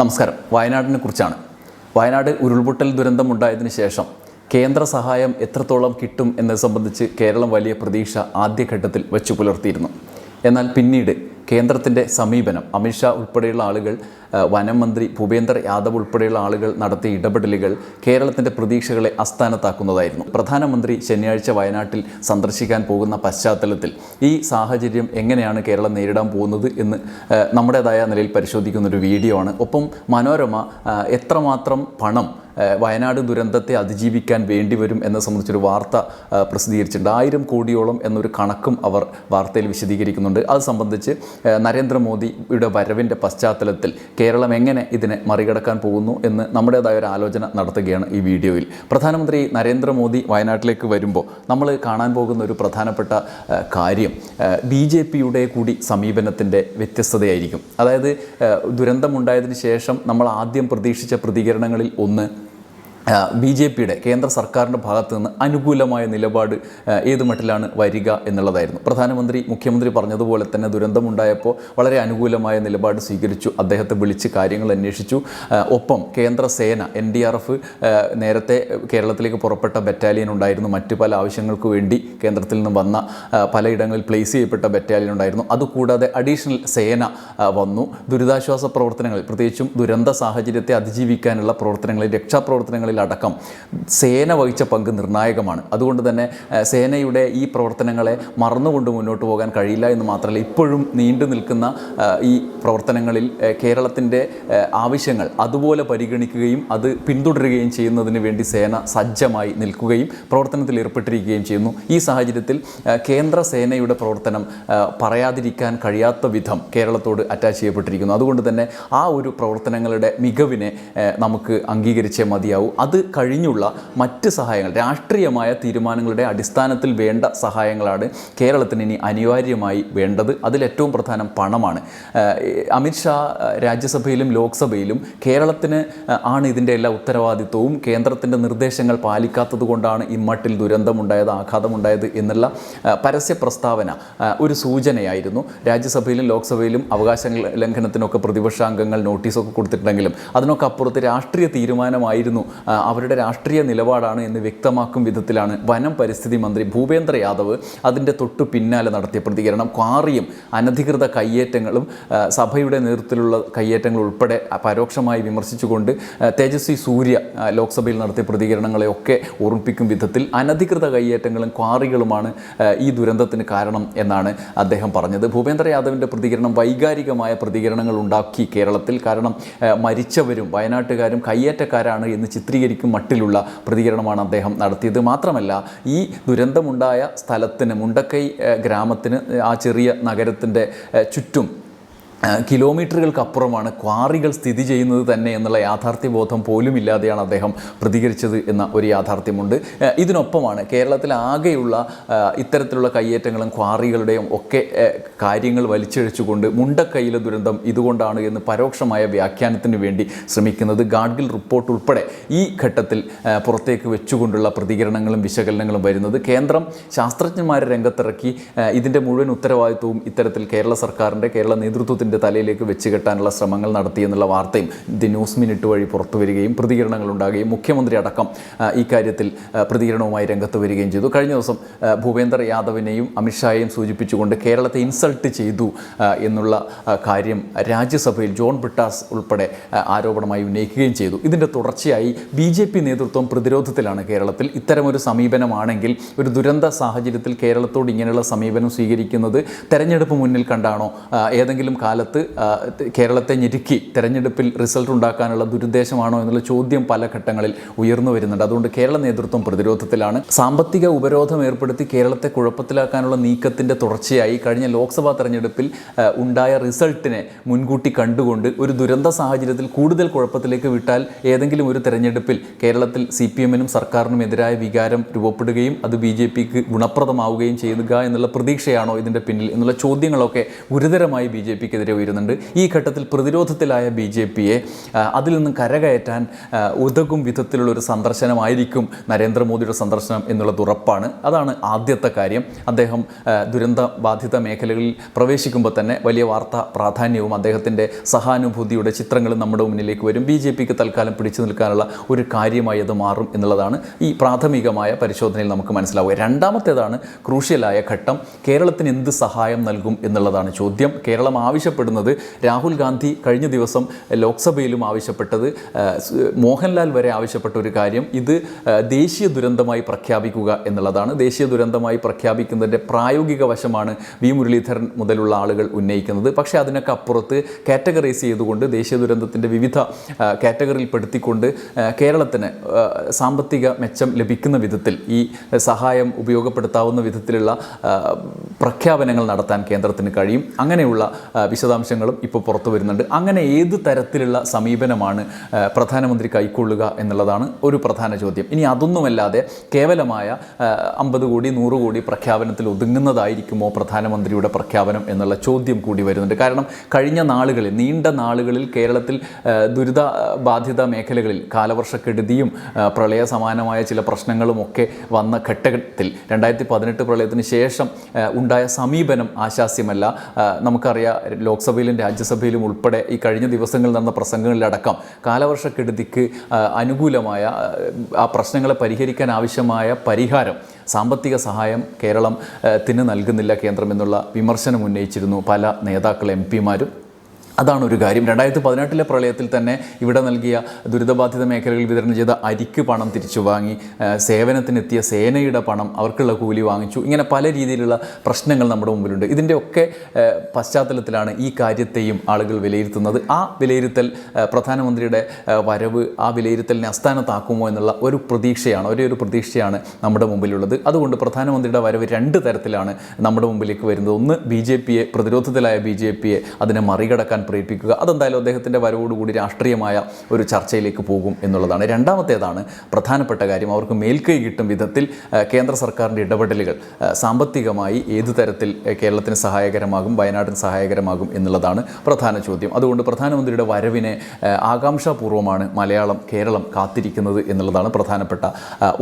നമസ്കാരം. വയനാടിനെ കുറിച്ചാണ്. വയനാട് ഉരുൾപൊട്ടൽ ദുരന്തമുണ്ടായതിനു ശേഷം കേന്ദ്ര സഹായം എത്രത്തോളം കിട്ടും എന്നത് സംബന്ധിച്ച് കേരളം വലിയ പ്രതീക്ഷ ആദ്യഘട്ടത്തിൽ വെച്ചു പുലർത്തിയിരുന്നു. എന്നാൽ പിന്നീട് കേന്ദ്രത്തിന്റെ സമീപനം അമിത്ഷാ ഉൾപ്പെടെയുള്ള ആളുകൾ വനം മന്ത്രി ഭൂപേന്ദർ യാദവ് ഉൾപ്പെടെയുള്ള ആളുകൾ നടത്തിയ ഇടപെടലുകൾ കേരളത്തിന്റെ പ്രതീക്ഷകളെ അസ്ഥാനത്താക്കുന്നതായിരുന്നു. പ്രധാനമന്ത്രി ശനിയാഴ്ച വയനാട്ടിൽ സന്ദർശിക്കാൻ പോകുന്ന പശ്ചാത്തലത്തിൽ ഈ സാഹചര്യം എങ്ങനെയാണ് കേരളം നേരിടാൻ പോകുന്നത് എന്ന് നമ്മുടേതായ നിലയിൽ പരിശോധിക്കുന്ന ഒരു വീഡിയോ ആണ്. ഒപ്പം മനോരമ എത്രമാത്രം പണം വയനാട് ദുരന്തത്തെ അതിജീവിക്കാൻ വേണ്ടി വരും എന്നെ സംബന്ധിച്ചൊരു വാർത്ത പ്രസിദ്ധീകരിച്ചിട്ടുണ്ട്. ആയിരം കോടിയോളം എന്നൊരു കണക്കും അവർ വാർത്തയിൽ വിശദീകരിക്കുന്നുണ്ട്. അത് സംബന്ധിച്ച് നരേന്ദ്രമോദിയുടെ വരവിന്റെ പശ്ചാത്തലത്തിൽ കേരളം എങ്ങനെ ഇതിനെ മറികടക്കാൻ പോകുന്നു എന്ന് നമ്മുടേതായ ഒരു ആലോചന നടത്തുകയാണ് ഈ വീഡിയോയിൽ. പ്രധാനമന്ത്രി നരേന്ദ്രമോദി വയനാട്ടിലേക്ക് വരുമ്പോൾ നമ്മൾ കാണാൻ പോകുന്ന ഒരു പ്രധാനപ്പെട്ട കാര്യം ബി ജെ പിയുടെ കൂടി സമീപനത്തിന്റെ വ്യത്യസ്തതയായിരിക്കും. അതായത് ദുരന്തമുണ്ടായതിനു ശേഷം നമ്മൾ ആദ്യം പ്രതീക്ഷിച്ച പ്രതികരണങ്ങളിൽ ഒന്ന് ബി ജെ പിയുടെ കേന്ദ്ര സർക്കാരിന്റെ ഭാഗത്ത് നിന്ന് അനുകൂലമായ നിലപാട് ഏത് മട്ടിലാണ് വരിക എന്നുള്ളതായിരുന്നു. പ്രധാനമന്ത്രി മുഖ്യമന്ത്രി പറഞ്ഞതുപോലെ തന്നെ ദുരന്തമുണ്ടായപ്പോൾ വളരെ അനുകൂലമായ നിലപാട് സ്വീകരിച്ചു. അദ്ദേഹത്തെ വിളിച്ച് കാര്യങ്ങൾ അന്വേഷിച്ചു. ഒപ്പം കേന്ദ്ര സേന എൻ ഡി ആർ എഫ് നേരത്തെ കേരളത്തിലേക്ക് പുറപ്പെട്ട ബറ്റാലിയൻ ഉണ്ടായിരുന്നു. മറ്റു പല ആവശ്യങ്ങൾക്ക് വേണ്ടി കേന്ദ്രത്തിൽ നിന്ന് വന്ന പലയിടങ്ങളിൽ പ്ലേസ് ചെയ്യപ്പെട്ട ബറ്റാലിയൻ ഉണ്ടായിരുന്നു. അതുകൂടാതെ അഡീഷണൽ സേന വന്നു. ദുരിതാശ്വാസ പ്രവർത്തനങ്ങളിൽ പ്രത്യേകിച്ചും ദുരന്ത സാഹചര്യത്തെ അതിജീവിക്കാനുള്ള പ്രവർത്തനങ്ങളിൽ രക്ഷാപ്രവർത്തനങ്ങളിലടക്കം സേന വഹിച്ച പങ്ക് നിർണായകമാണ്. അതുകൊണ്ട് തന്നെ സേനയുടെ ഈ പ്രവർത്തനങ്ങളെ മറന്നുകൊണ്ട് മുന്നോട്ട് പോകാൻ കഴിയില്ല എന്ന് മാത്രമല്ല ഇപ്പോഴും നീണ്ടു നിൽക്കുന്ന ഈ പ്രവർത്തനങ്ങളിൽ കേരളത്തിന്റെ ആവശ്യങ്ങൾ അതുപോലെ പരിഗണിക്കുകയും അത് പിന്തുടരുകയും ചെയ്യുന്നതിന് വേണ്ടി സേന സജ്ജമായി നിൽക്കുകയും പ്രവർത്തനത്തിൽ ഏർപ്പെട്ടിരിക്കുകയും ചെയ്യുന്നു. ഈ സാഹചര്യത്തിൽ കേന്ദ്ര സേനയുടെ പ്രവർത്തനം പറയാതിരിക്കാൻ കഴിയാത്ത വിധം കേരളത്തോട് അറ്റാച്ച് ചെയ്യപ്പെട്ടിരിക്കുന്നു. അതുകൊണ്ട് തന്നെ ആ ഒരു പ്രവർത്തനങ്ങളുടെ മികവിനെ നമുക്ക് അംഗീകരിച്ചേ മതിയാവൂ. അത് കഴിഞ്ഞുള്ള മറ്റ് സഹായങ്ങൾ രാഷ്ട്രീയമായ തീരുമാനങ്ങളുടെ അടിസ്ഥാനത്തിൽ വേണ്ട സഹായങ്ങളാണ് കേരളത്തിന് ഇനി അനിവാര്യമായി വേണ്ടത്. അതിലേറ്റവും പ്രധാനം പണമാണ്. അമിത്ഷാ രാജ്യസഭയിലും ലോക്സഭയിലും കേരളത്തിന് ആണ് ഇതിന്റെ എല്ലാ ഉത്തരവാദിത്വവും. കേന്ദ്രത്തിന്റെ നിർദ്ദേശങ്ങൾ പാലിക്കാത്തത് കൊണ്ടാണ് ഇമ്മട്ടിൽ ദുരന്തമുണ്ടായത് ആഘാതമുണ്ടായത് എന്നുള്ള പരസ്യ പ്രസ്താവന ഒരു സൂചനയായിരുന്നു. രാജ്യസഭയിലും ലോക്സഭയിലും അവകാശ ലംഘനത്തിനൊക്കെ പ്രതിപക്ഷാംഗങ്ങൾ നോട്ടീസൊക്കെ കൊടുത്തിട്ടുണ്ടെങ്കിലും അതിനൊക്കെ അപ്പുറത്ത് രാഷ്ട്രീയ തീരുമാനമായിരുന്നു അവരുടെ രാഷ്ട്രീയ നിലപാടാണ് എന്ന് വ്യക്തമാക്കും വിധത്തിലാണ് വനം പരിസ്ഥിതി മന്ത്രി ഭൂപേന്ദ്ര യാദവ് അതിന്റെ തൊട്ടു പിന്നാലെ നടത്തിയ പ്രതികരണം. ക്വാറിയും അനധികൃത കയ്യേറ്റങ്ങളും സഭയുടെ നേതൃത്വത്തിലുള്ള കയ്യേറ്റങ്ങൾ ഉൾപ്പെടെ പരോക്ഷമായി വിമർശിച്ചുകൊണ്ട് തേജസ്വി സൂര്യ ലോക്സഭയിൽ നടത്തിയ പ്രതികരണങ്ങളെയൊക്കെ ഓർമ്മിപ്പിക്കും വിധത്തിൽ അനധികൃത കയ്യേറ്റങ്ങളും ക്വാറികളുമാണ് ഈ ദുരന്തത്തിന് കാരണം എന്നാണ് അദ്ദേഹം പറഞ്ഞത്. ഭൂപേന്ദ്ര യാദവിന്റെ പ്രതികരണം വൈകാരികമായ പ്രതികരണങ്ങൾ ഉണ്ടാക്കി കേരളത്തിൽ. കാരണം മരിച്ചവരും വയനാട്ടുകാരും കയ്യേറ്റക്കാരാണ് എന്ന് ചിത്രീകരിക്കും മട്ടിലുള്ള പ്രതികരണമാണ് അദ്ദേഹം നടത്തിയത്. മാത്രമല്ല ഈ ദുരന്തമുണ്ടായ സ്ഥലത്തിന് മുണ്ടക്കൈ ഗ്രാമത്തിന് ആ ചെറിയ നഗരത്തിന്റെ ചുറ്റും കിലോമീറ്ററുകൾക്കപ്പുറമാണ് ക്വാറികൾ സ്ഥിതി ചെയ്യുന്നത് തന്നെ എന്നുള്ള യാഥാർത്ഥ്യബോധം പോലും ഇല്ലാതെയാണ് അദ്ദേഹം പ്രതികരിച്ചത് എന്ന ഒരു യാഥാർത്ഥ്യമുണ്ട്. ഇതിനൊപ്പമാണ് കേരളത്തിലാകെയുള്ള ഇത്തരത്തിലുള്ള കയ്യേറ്റങ്ങളും ക്വാറികളുടെയും ഒക്കെ കാര്യങ്ങൾ വലിച്ചഴിച്ചുകൊണ്ട് മുണ്ടക്കൈയിലെ ദുരന്തം ഇതുകൊണ്ടാണ് എന്ന് പരോക്ഷമായ വ്യാഖ്യാനത്തിന് വേണ്ടി ശ്രമിക്കുന്നത്. ഗാഡ്ഗിൽ റിപ്പോർട്ട് ഉൾപ്പെടെ ഈ ഘട്ടത്തിൽ പുറത്തേക്ക് വെച്ചുകൊണ്ടുള്ള പ്രതികരണങ്ങളും വിശകലനങ്ങളും വരുന്നത് കേന്ദ്രം ശാസ്ത്രജ്ഞന്മാരെ രംഗത്തിറക്കി ഇതിന്റെ മുഴുവൻ ഉത്തരവാദിത്വവും ഇത്തരത്തിൽ കേരള സർക്കാരിന്റെ കേരള നേതൃത്വത്തിന്റെ തലയിലേക്ക് വെച്ച് കെട്ടാനുള്ള ശ്രമങ്ങൾ നടത്തിയെന്നുള്ള വാർത്തയും ദി ന്യൂസ് മിനിറ്റ് വഴി പുറത്തു വരികയും പ്രതികരണങ്ങൾ ഉണ്ടാകുകയും മുഖ്യമന്ത്രി അടക്കം ഇക്കാര്യത്തിൽ പ്രതികരണവുമായി രംഗത്ത് വരികയും ചെയ്തു. കഴിഞ്ഞ ദിവസം ഭൂപേന്ദർ യാദവിനെയും അമിത്ഷായെയും സൂചിപ്പിച്ചുകൊണ്ട് കേരളത്തെ ഇൻസൾട്ട് ചെയ്തു എന്നുള്ള കാര്യം രാജ്യസഭയിൽ ജോൺ ബ്രിട്ടാസ് ഉൾപ്പെടെ ആരോപണമായി ഉന്നയിക്കുകയും ചെയ്തു. ഇതിന്റെ തുടർച്ചയായി ബി ജെ പി നേതൃത്വം പ്രതിരോധത്തിലാണ് കേരളത്തിൽ. ഇത്തരമൊരു സമീപനമാണെങ്കിൽ ഒരു ദുരന്ത സാഹചര്യത്തിൽ കേരളത്തോട് ഇങ്ങനെയുള്ള സമീപനം സ്വീകരിക്കുന്നത് തെരഞ്ഞെടുപ്പ് മുന്നിൽ കണ്ടാണോ ഏതെങ്കിലും ഏതെങ്കിലും കാലത്ത് കേരളത്തെ ഞെരുക്കി തെരഞ്ഞെടുപ്പിൽ റിസൾട്ട് ഉണ്ടാക്കാനുള്ള ദുരുദ്ദേശമാണോ എന്നുള്ള ചോദ്യം പല ഘട്ടങ്ങളിൽ ഉയർന്നു വരുന്നുണ്ട്. അതുകൊണ്ട് കേരള നേതൃത്വം പ്രതിരോധത്തിലാണ്. സാമ്പത്തിക ഉപരോധം ഏർപ്പെടുത്തി കേരളത്തെ കുഴപ്പത്തിലാക്കാനുള്ള നീക്കത്തിന്റെ തുടർച്ചയായി കഴിഞ്ഞ ലോക്സഭാ തെരഞ്ഞെടുപ്പിൽ ഉണ്ടായ റിസൾട്ടിനെ മുൻകൂട്ടി കണ്ടുകൊണ്ട് ഒരു ദുരന്ത സാഹചര്യത്തിൽ കൂടുതൽ കുഴപ്പത്തിലേക്ക് വിട്ടാൽ ഏതെങ്കിലും ഒരു തെരഞ്ഞെടുപ്പിൽ കേരളത്തിൽ സി പി എമ്മിനും സർക്കാരിനും എതിരായ വികാരം രൂപപ്പെടുകയും അത് ബി ജെ പിക്ക് ഗുണപ്രദമാവുകയും ചെയ്യുക എന്നുള്ള പ്രതീക്ഷയാണോ ഇതിന്റെ പിന്നിൽ എന്നുള്ള ചോദ്യങ്ങളൊക്കെ ഗുരുതരമായി ബി ജെ പിക്കെതിരെ സർക്കാരിനെതിരെ ഉയരുന്നുണ്ട്. ഈ ഘട്ടത്തിൽ പ്രതിരോധത്തിലായ ബി ജെ പിയെ അതിൽ നിന്ന് കരകയറ്റാൻ ഉതകും വിധത്തിലുള്ള ഒരു സന്ദർശനമായിരിക്കും നരേന്ദ്രമോദിയുടെ സന്ദർശനം എന്നുള്ളത് ഉറപ്പാണ്. അതാണ് ആദ്യത്തെ കാര്യം. അദ്ദേഹം ദുരന്ത ബാധിത മേഖലകളിൽ പ്രവേശിക്കുമ്പോൾ തന്നെ വലിയ വാർത്താ പ്രാധാന്യവും അദ്ദേഹത്തിന്റെ സഹാനുഭൂതിയുടെ ചിത്രങ്ങളും നമ്മുടെ മുന്നിലേക്ക് വരും. ബി ജെ പിക്ക് തൽക്കാലം പിടിച്ചു നിൽക്കാനുള്ള ഒരു കാര്യമായി അത് മാറും എന്നുള്ളതാണ് ഈ പ്രാഥമികമായ പരിശോധനയിൽ നമുക്ക് മനസ്സിലാവുക. രണ്ടാമത്തേതാണ് ക്രൂഷ്യലായ ഘട്ടം. കേരളത്തിന് എന്ത് സഹായം നൽകും എന്നുള്ളതാണ് ചോദ്യം. കേരളം ആവശ്യപ്പെടുന്നത് രാഹുൽ ഗാന്ധി കഴിഞ്ഞ ദിവസം ലോക്സഭയിലും ആവശ്യപ്പെട്ടത് മോഹൻലാൽ വരെ ആവശ്യപ്പെട്ട ഒരു കാര്യം ഇത് ദേശീയ ദുരന്തമായി പ്രഖ്യാപിക്കുക എന്നുള്ളതാണ്. ദേശീയ ദുരന്തമായി പ്രഖ്യാപിക്കുന്നതിന്റെ പ്രായോഗിക വശമാണ് വി മുരളീധരൻ മുതലുള്ള ആളുകൾ ഉന്നയിക്കുന്നത്. പക്ഷേ അതിനൊക്കെ അപ്പുറത്ത് കാറ്റഗറൈസ് ചെയ്തുകൊണ്ട് ദേശീയ ദുരന്തത്തിന്റെ വിവിധ കാറ്റഗറിയിൽപ്പെടുത്തിക്കൊണ്ട് കാറ്റഗറിയിൽ പെടുത്തിക്കൊണ്ട് കേരളത്തിന് സാമ്പത്തിക മെച്ചം ലഭിക്കുന്ന വിധത്തിൽ ഈ സഹായം ഉപയോഗപ്പെടുത്താവുന്ന വിധത്തിലുള്ള പ്രഖ്യാപനങ്ങൾ നടത്താൻ കേന്ദ്രത്തിന് കഴിയും. അങ്ങനെയുള്ള ആ, വിശദാംശങ്ങളും ഇപ്പോൾ പുറത്തു വരുന്നുണ്ട്. അങ്ങനെ ഏത് തരത്തിലുള്ള സമീപനമാണ് പ്രധാനമന്ത്രി കൈക്കൊള്ളുക എന്നുള്ളതാണ് ഒരു പ്രധാന ചോദ്യം. ഇനി അതൊന്നുമല്ലാതെ കേവലമായ അമ്പത് കോടി നൂറ് കോടി പ്രഖ്യാപനത്തിൽ ഒതുങ്ങുന്നതായിരിക്കുമോ പ്രധാനമന്ത്രിയുടെ പ്രഖ്യാപനം എന്നുള്ള ചോദ്യം കൂടി വരുന്നുണ്ട്. കാരണം കഴിഞ്ഞ നാളുകളിൽ നീണ്ട നാളുകളിൽ കേരളത്തിൽ ദുരിത ബാധിത മേഖലകളിൽ കാലവർഷക്കെടുതിയും പ്രളയ സമാനമായ ചില പ്രശ്നങ്ങളും ഒക്കെ വന്ന ഘട്ടത്തിൽ രണ്ടായിരത്തി പതിനെട്ട് പ്രളയത്തിന് ശേഷം ഉണ്ടായ സമീപനം ആശാസ്യമല്ല. നമുക്കറിയാം ലോക്സഭയിലും രാജ്യസഭയിലും ഉൾപ്പെടെ ഈ കഴിഞ്ഞ ദിവസങ്ങളിൽ നടന്ന പ്രസംഗങ്ങളിലടക്കം കാലവർഷക്കെടുതിക്ക് അനുകൂലമായ ആ, പ്രശ്നങ്ങളെ പരിഹരിക്കാൻ ആവശ്യമായ പരിഹാരം സാമ്പത്തിക സഹായം കേരളം ആ, ത്തിന് നൽകുന്നില്ല കേന്ദ്രം എന്നുള്ള വിമർശനം ഉന്നയിച്ചിരുന്നു പല നേതാക്കൾ എം പിമാരും. അതാണ് ഒരു കാര്യം. രണ്ടായിരത്തി പതിനെട്ടിലെ പ്രളയത്തിൽ തന്നെ ഇവിടെ നൽകിയ ദുരിതബാധിത മേഖലകളിൽ വിതരണം ചെയ്ത അരിക്ക് പണം തിരിച്ചു വാങ്ങി സേവനത്തിനെത്തിയ സേനയുടെ പണം അവർക്കുള്ള കൂലി വാങ്ങിച്ചു. ഇങ്ങനെ പല രീതിയിലുള്ള പ്രശ്നങ്ങൾ നമ്മുടെ മുമ്പിലുണ്ട്. ഇതിന്റെയൊക്കെ പശ്ചാത്തലത്തിലാണ് ഈ കാര്യത്തെയും ആളുകൾ വിലയിരുത്തുന്നത്. ആ വിലയിരുത്തൽ പ്രധാനമന്ത്രിയുടെ വരവ് ആ വിലയിരുത്തലിനെ അസ്ഥാനത്താക്കുമോ എന്നുള്ള ഒരു പ്രതീക്ഷയാണ് ഒരേ ഒരു പ്രതീക്ഷയാണ് നമ്മുടെ മുമ്പിലുള്ളത്. അതുകൊണ്ട് പ്രധാനമന്ത്രിയുടെ വരവ് രണ്ട് തരത്തിലാണ് നമ്മുടെ മുമ്പിലേക്ക് വരുന്നത്. ഒന്ന് ബി ജെ പിയെ പ്രതിരോധത്തിലായ ബി ജെ പിയെ അതിനെ മറികടക്കാൻ പ്രേരിപ്പിക്കുക അതെന്തായാലും അദ്ദേഹത്തിന്റെ വരവോടുകൂടി രാഷ്ട്രീയമായ ഒരു ചർച്ചയിലേക്ക് പോകും എന്നുള്ളതാണ്. രണ്ടാമത്തേതാണ് പ്രധാനപ്പെട്ട കാര്യം. അവർക്ക് മേൽക്കൈ കിട്ടും വിധത്തിൽ കേന്ദ്ര സർക്കാരിന്റെ ഇടപെടലുകൾ സാമ്പത്തികമായി ഏത് തരത്തിൽ കേരളത്തിന് സഹായകരമാകും വയനാടിന് സഹായകരമാകും എന്നുള്ളതാണ് പ്രധാന ചോദ്യം. അതുകൊണ്ട് പ്രധാനമന്ത്രിയുടെ വരവിനെ ആകാംക്ഷാപൂർവമാണ് മലയാളം കേരളം കാത്തിരിക്കുന്നത് എന്നുള്ളതാണ് പ്രധാനപ്പെട്ട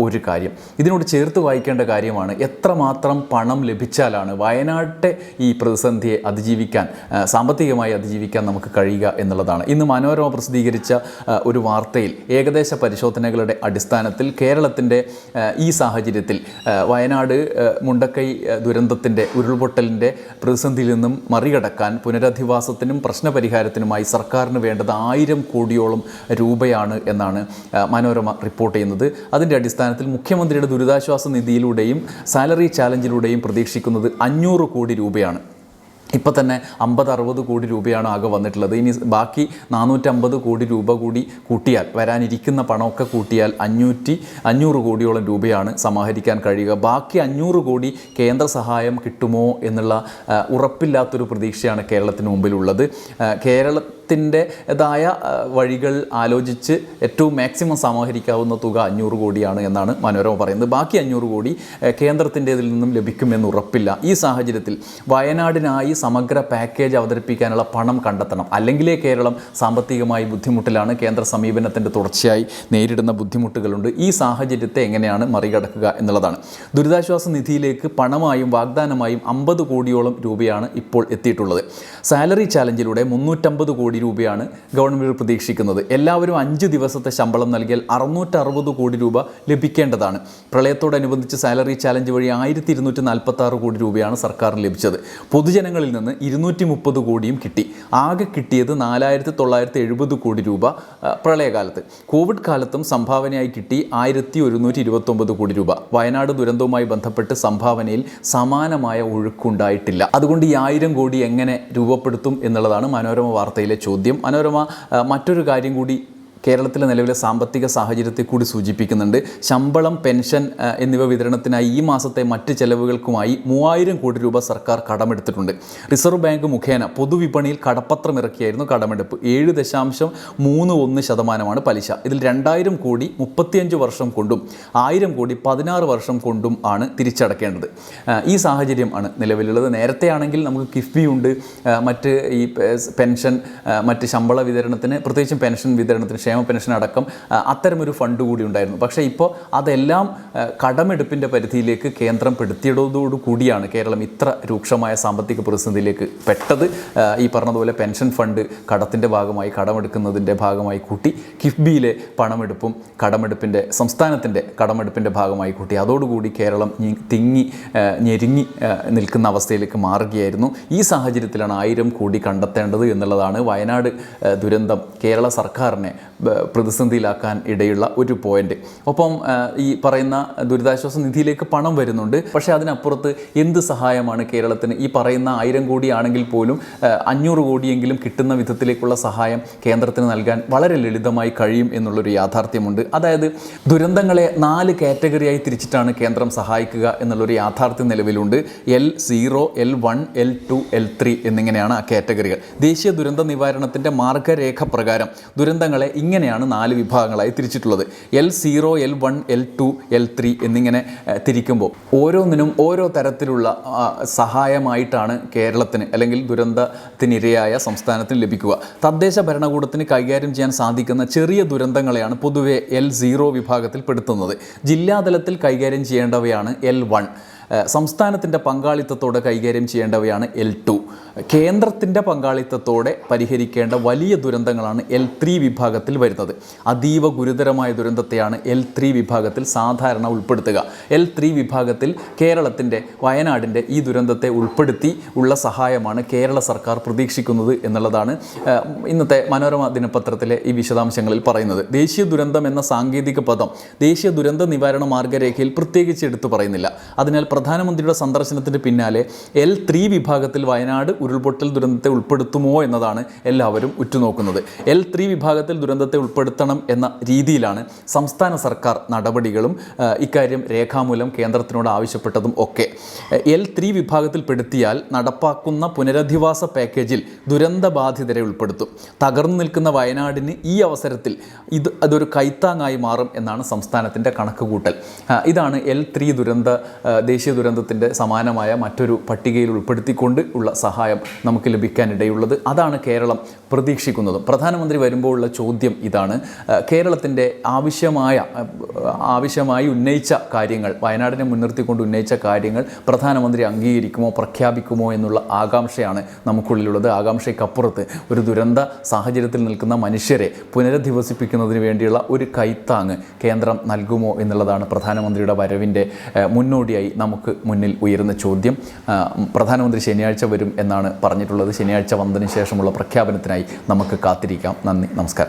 ഒരു കാര്യം. ഇതിനോട് ചേർത്ത് വായിക്കേണ്ട കാര്യമാണ് എത്രമാത്രം പണം ലഭിച്ചാലാണ് വയനാട്ടെ ഈ പ്രതിസന്ധിയെ അതിജീവിക്കാൻ സാമ്പത്തികമായി അതിജീവിക്കാൻ നമുക്ക് കഴിയുക എന്നുള്ളതാണ്. ഇന്ന് മനോരമ പ്രസിദ്ധീകരിച്ച ഒരു വാർത്തയിൽ ഏകദേശ പരിശോധനകളുടെ അടിസ്ഥാനത്തിൽ കേരളത്തിന്റെ ഈ സാഹചര്യത്തിൽ വയനാട് മുണ്ടക്കൈ ദുരന്തത്തിന്റെ ഉരുൾപൊട്ടലിന്റെ പ്രതിസന്ധിയിൽ നിന്നും മറികടക്കാൻ പുനരധിവാസത്തിനും പ്രശ്നപരിഹാരത്തിനുമായി സർക്കാരിന് വേണ്ടത് ആയിരം കോടിയോളം രൂപയാണ് എന്നാണ് മനോരമ റിപ്പോർട്ട് ചെയ്യുന്നത്. അതിന്റെ അടിസ്ഥാനത്തിൽ മുഖ്യമന്ത്രിയുടെ ദുരിതാശ്വാസ നിധിയിലൂടെയും സാലറി ചാലഞ്ചിലൂടെയും പ്രതീക്ഷിക്കുന്നത് അഞ്ഞൂറ് കോടി രൂപയാണ്. ഇപ്പോൾ തന്നെ അമ്പത് അറുപത് കോടി രൂപയാണ് ആകെ വന്നിട്ടുള്ളത്. ഇനി ബാക്കി നാനൂറ്റമ്പത് കോടി രൂപ കൂടി കൂട്ടിയാൽ വരാനിരിക്കുന്ന പണമൊക്കെ കൂട്ടിയാൽ അഞ്ഞൂറ്റി അഞ്ഞൂറ് കോടിയോളം രൂപയാണ് സമാഹരിക്കാൻ കഴിയുക. ബാക്കി അഞ്ഞൂറ് കോടി കേന്ദ്ര സഹായം കിട്ടുമോ എന്നുള്ള ഉറപ്പില്ലാത്തൊരു പ്രതീക്ഷയാണ് കേരളത്തിന് മുമ്പിലുള്ളത്. ആ, കേരളത്തിന്റെതായ വഴികൾ ആലോചിച്ച് ഏറ്റവും മാക്സിമം സമാഹരിക്കാവുന്ന തുക അഞ്ഞൂറ് കോടിയാണ് എന്നാണ് മനോരമ പറയുന്നത്. ബാക്കി അഞ്ഞൂറ് കോടി കേന്ദ്രത്തിന്റെതിൽ നിന്നും ലഭിക്കുമെന്ന് ഉറപ്പില്ല. ഈ സാഹചര്യത്തിൽ വയനാടിനായി സമഗ്ര പാക്കേജ് അവതരിപ്പിക്കാനുള്ള പണം കണ്ടെത്തണം. അല്ലെങ്കിലേ കേരളം സാമ്പത്തികമായി ബുദ്ധിമുട്ടിലാണ്. കേന്ദ്ര സമീപനത്തിന്റെ തുടർച്ചയായി നേരിടുന്ന ബുദ്ധിമുട്ടുകളുണ്ട്. ഈ സാഹചര്യത്തെ എങ്ങനെയാണ് മറികടക്കുക എന്നുള്ളതാണ്. ദുരിതാശ്വാസ നിധിയിലേക്ക് പണമായും വാഗ്ദാനമായും അമ്പത് കോടിയോളം രൂപയാണ് ഇപ്പോൾ എത്തിയിട്ടുള്ളത്. സാലറി ചാലഞ്ചിലൂടെ മുന്നൂറ്റമ്പത് കോടി രൂപയാണ് ഗവൺമെന്റ് പ്രതീക്ഷിക്കുന്നത്. എല്ലാവരും അഞ്ച് ദിവസത്തെ ശമ്പളം നൽകിയാൽ അറുന്നൂറ്ററുപത് കോടി രൂപ ലഭിക്കേണ്ടതാണ്. പ്രളയത്തോടനുബന്ധിച്ച് സാലറി ചാലഞ്ച് വഴി ആയിരത്തി ഇരുന്നൂറ്റി നാൽപ്പത്തി ആറ് കോടി രൂപയാണ് സർക്കാർ ലഭിച്ചത്. പൊതുജനങ്ങളിൽ നിന്ന് ഇരുന്നൂറ്റി മുപ്പത് കോടിയും കിട്ടി. ആകെ കിട്ടിയത് നാലായിരത്തി തൊള്ളായിരത്തി എഴുപത് കോടി രൂപ പ്രളയകാലത്ത്. കോവിഡ് കാലത്തും സംഭാവനയായി കിട്ടി ആയിരത്തി ഒരുന്നൂറ്റി ഇരുപത്തൊമ്പത് കോടി രൂപ. വയനാട് ദുരന്തവുമായി ബന്ധപ്പെട്ട് സംഭാവനയിൽ സമാനമായ ഒഴുക്കുണ്ടായിട്ടില്ല. അതുകൊണ്ട് ഈ ആയിരം കോടി എങ്ങനെ രൂപപ്പെടുത്തും എന്നുള്ളതാണ് മനോരമ വാർത്തയിലെ ചോദ്യം. മനോരമ മറ്റൊരു കാര്യം കൂടി കേരളത്തിലെ നിലവിലെ സാമ്പത്തിക സാഹചര്യത്തെ കൂടി സൂചിപ്പിക്കുന്നുണ്ട്. ശമ്പളം പെൻഷൻ എന്നിവ വിതരണത്തിനായി ഈ മാസത്തെ മറ്റ് ചെലവുകൾക്കുമായി മൂവായിരം കോടി രൂപ സർക്കാർ കടമെടുത്തിട്ടുണ്ട്. റിസർവ് ബാങ്ക് മുഖേന പൊതുവിപണിയിൽ കടപ്പത്രം ഇറക്കിയായിരുന്നു കടമെടുപ്പ്. ഏഴ് ദശാംശം മൂന്ന് ഒന്ന് ശതമാനമാണ് പലിശ. ഇതിൽ രണ്ടായിരം കോടി മുപ്പത്തിയഞ്ച് വർഷം കൊണ്ടും ആയിരം കോടി പതിനാറ് വർഷം കൊണ്ടും ആണ് തിരിച്ചടക്കേണ്ടത്. ഈ സാഹചര്യം ആണ് നിലവിലുള്ളത്. നേരത്തെ ആണെങ്കിൽ നമുക്ക് കിഫ്ബി ഉണ്ട്. മറ്റ് ഈ പെൻഷൻ മറ്റ് ശമ്പള വിതരണത്തിന് പ്രത്യേകിച്ചും പെൻഷൻ വിതരണത്തിന് ക്ഷേമ പെൻഷൻ അടക്കം അത്തരമൊരു ഫണ്ട് കൂടി ഉണ്ടായിരുന്നു. പക്ഷേ ഇപ്പോൾ അതെല്ലാം കടമെടുപ്പിന്റെ പരിധിയിലേക്ക് കേന്ദ്രം പെടുത്തിയതോടു കൂടിയാണ് കേരളം ഇത്ര രൂക്ഷമായ സാമ്പത്തിക പ്രതിസന്ധിയിലേക്ക് പെട്ടത്. ഈ പറഞ്ഞതുപോലെ പെൻഷൻ ഫണ്ട് കടത്തിന്റെ ഭാഗമായി കടമെടുക്കുന്നതിന്റെ ഭാഗമായി കൂട്ടി കിഫ്ബിയിലെ പണമെടുപ്പും കടമെടുപ്പിന്റെ സംസ്ഥാനത്തിന്റെ കടമെടുപ്പിന്റെ ഭാഗമായി കൂട്ടി. അതോടുകൂടി കേരളം തിങ്ങി ഞെരുങ്ങി നിൽക്കുന്ന അവസ്ഥയിലേക്ക് മാറുകയായിരുന്നു. ഈ സാഹചര്യത്തിലാണ് ആയിരം കോടി കണ്ടെത്തേണ്ടത് എന്നുള്ളതാണ് വയനാട് ദുരന്തം. കേരള സർക്കാരിനെ പ്രതിസന്ധിയിലാക്കാൻ ഇടയുള്ള ഒരു പോയിന്റ് ഒപ്പം ഈ പറയുന്ന ദുരിതാശ്വാസ നിധിയിലേക്ക് പണം വരുന്നുണ്ട്. പക്ഷേ അതിനപ്പുറത്ത് എന്ത് സഹായമാണ് കേരളത്തിന്? ഈ പറയുന്ന ആയിരം കോടിയാണെങ്കിൽ പോലും അഞ്ഞൂറ് കോടിയെങ്കിലും കിട്ടുന്ന വിധത്തിലേക്കുള്ള സഹായം കേന്ദ്രത്തിന് നൽകാൻ വളരെ ലളിതമായി കഴിയും എന്നുള്ളൊരു യാഥാർത്ഥ്യമുണ്ട്. അതായത് ദുരന്തങ്ങളെ നാല് കാറ്റഗറിയായി തിരിച്ചിട്ടാണ് കേന്ദ്രം സഹായിക്കുക എന്നുള്ളൊരു യാഥാർത്ഥ്യം നിലവിലുണ്ട്. L zero L one L two L three എന്നിങ്ങനെയാണ് ആ കാറ്റഗറികൾ. ദേശീയ ദുരന്ത നിവാരണത്തിന്റെ മാർഗരേഖ പ്രകാരം ദുരന്തങ്ങളെ ഇങ്ങനെയാണ് നാല് വിഭാഗങ്ങളായി തിരിച്ചിട്ടുള്ളത്. L zero L one L two L three എന്നിങ്ങനെ തിരിക്കുമ്പോൾ ഓരോന്നിനും ഓരോ തരത്തിലുള്ള സഹായമായിട്ടാണ് കേരളത്തിന് അല്ലെങ്കിൽ ദുരന്തത്തിനിരയായ സംസ്ഥാനത്തിന് ലഭിക്കുക. തദ്ദേശ ഭരണകൂടത്തിന് കൈകാര്യം ചെയ്യാൻ സാധിക്കുന്ന ചെറിയ ദുരന്തങ്ങളെയാണ് പൊതുവെ എൽ സീറോ വിഭാഗത്തിൽ പെടുത്തുന്നത്. ജില്ലാതലത്തിൽ കൈകാര്യം ചെയ്യേണ്ടവയാണ് എൽ വൺ സംസ്ഥാനത്തിന്റെ പങ്കാളിത്തത്തോടെ കൈകാര്യം ചെയ്യേണ്ടവയാണ് എൽ ടു കേന്ദ്രത്തിന്റെ പങ്കാളിത്തത്തോടെ പരിഹരിക്കേണ്ട വലിയ ദുരന്തങ്ങളാണ് എൽ ത്രീ വിഭാഗത്തിൽ വരുന്നത്. അതീവ ഗുരുതരമായ ദുരന്തത്തെയാണ് എൽ ത്രീ വിഭാഗത്തിൽ സാധാരണ ഉൾപ്പെടുത്തുക. എൽ ത്രീ വിഭാഗത്തിൽ കേരളത്തിന്റെ വയനാടിന്റെ ഈ ദുരന്തത്തെ ഉൾപ്പെടുത്തി ഉള്ള സഹായമാണ് കേരള സർക്കാർ പ്രതീക്ഷിക്കുന്നത് എന്നുള്ളതാണ് ഇന്നത്തെ മനോരമ ദിനപത്രത്തിലെ ഈ വിശദാംശങ്ങളിൽ പറയുന്നത്. ദേശീയ ദുരന്തം എന്ന സാങ്കേതിക പദം ദേശീയ ദുരന്ത നിവാരണ മാർഗരേഖയിൽ പ്രത്യേകിച്ച് എടുത്തു പറയുന്നില്ല. അതിനാൽ പ്രധാനമന്ത്രിയുടെ സന്ദർശനത്തിന് പിന്നാലെ എൽ ത്രീ വിഭാഗത്തിൽ വയനാട് ഉരുൾപൊട്ടൽ ദുരന്തത്തെ ഉൾപ്പെടുത്തുമോ എന്നതാണ് എല്ലാവരും ഉറ്റുനോക്കുന്നത്. എൽ ത്രീ വിഭാഗത്തിൽ ദുരന്തത്തെ ഉൾപ്പെടുത്തണം എന്ന രീതിയിലാണ് സംസ്ഥാന സർക്കാർ നടപടികളും ഇക്കാര്യം രേഖാമൂലം കേന്ദ്രത്തിനോട് ആവശ്യപ്പെട്ടതും ഒക്കെ. എൽ ത്രീ വിഭാഗത്തിൽ പെടുത്തിയാൽ നടപ്പാക്കുന്ന പുനരധിവാസ പാക്കേജിൽ ദുരന്ത ബാധിതരെ ഉൾപ്പെടുത്തും. തകർന്നു നിൽക്കുന്ന വയനാടിന് ഈ അവസരത്തിൽ ഇത് അതൊരു കൈത്താങ്ങായി മാറും എന്നാണ് സംസ്ഥാനത്തിന്റെ കണക്കുകൂട്ടൽ. ഇതാണ് എൽ ത്രീ ദുരന്ത ആ, ദേശീയ ദുരന്തത്തിന്റെ സമാനമായ മറ്റൊരു പട്ടികയിൽ ഉൾപ്പെടുത്തിക്കൊണ്ട് ഉള്ള സഹായം നമുക്ക് ലഭിക്കാനിടയുള്ളത്. അതാണ് കേരളം പ്രതീക്ഷിക്കുന്നത്. പ്രധാനമന്ത്രി വരുമ്പോൾ ഉള്ള ചോദ്യം ഇതാണ്. കേരളത്തിന്റെ ആവശ്യമായ ആവശ്യമായി ഉന്നയിച്ച കാര്യങ്ങൾ വയനാടിനെ മുൻനിർത്തിക്കൊണ്ട് ഉന്നയിച്ച കാര്യങ്ങൾ പ്രധാനമന്ത്രി അംഗീകരിക്കുമോ പ്രഖ്യാപിക്കുമോ എന്നുള്ള ആകാംക്ഷയാണ് നമുക്കുള്ളിലുള്ളത്. ആകാംക്ഷയ്ക്കപ്പുറത്ത് ഒരു ദുരന്ത സാഹചര്യത്തിൽ നിൽക്കുന്ന മനുഷ്യരെ പുനരധിവസിപ്പിക്കുന്നതിന് വേണ്ടിയുള്ള ഒരു കൈത്താങ് കേന്ദ്രം നൽകുമോ എന്നുള്ളതാണ് പ്രധാനമന്ത്രിയുടെ വരവിന്റെ മുന്നോടിയായി മുന്നോടിയായി നമുക്ക് മുന്നിൽ ഉയരുന്ന ചോദ്യം. പ്രധാനമന്ത്രി ശനിയാഴ്ച വരും എന്നാണ് പറഞ്ഞിട്ടുള്ളത്. ശനിയാഴ്ച വന്നതിന് ശേഷമുള്ള പ്രഖ്യാപനത്തിനായി നമുക്ക് കാത്തിരിക്കാം. നന്ദി. നമസ്കാരം.